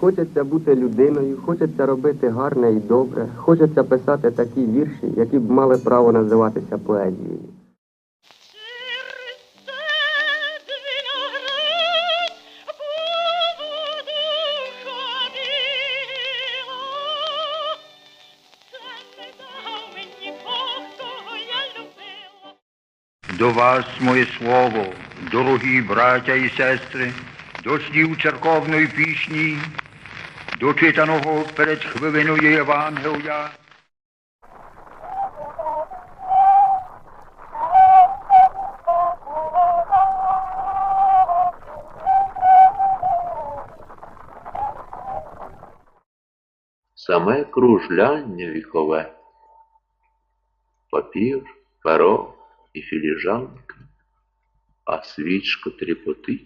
Хочеться бути людиною, хочеться робити гарне і добре, хочеться писати такі вірші, які б мали право називатися поезією. До вас моє слово, дорогі браття і сестри, до слів церковної пісні, до читаного перед хвилиною Євангелія. саме кружляння вікове, папір, перо і філіжанка, а свічка тріпотить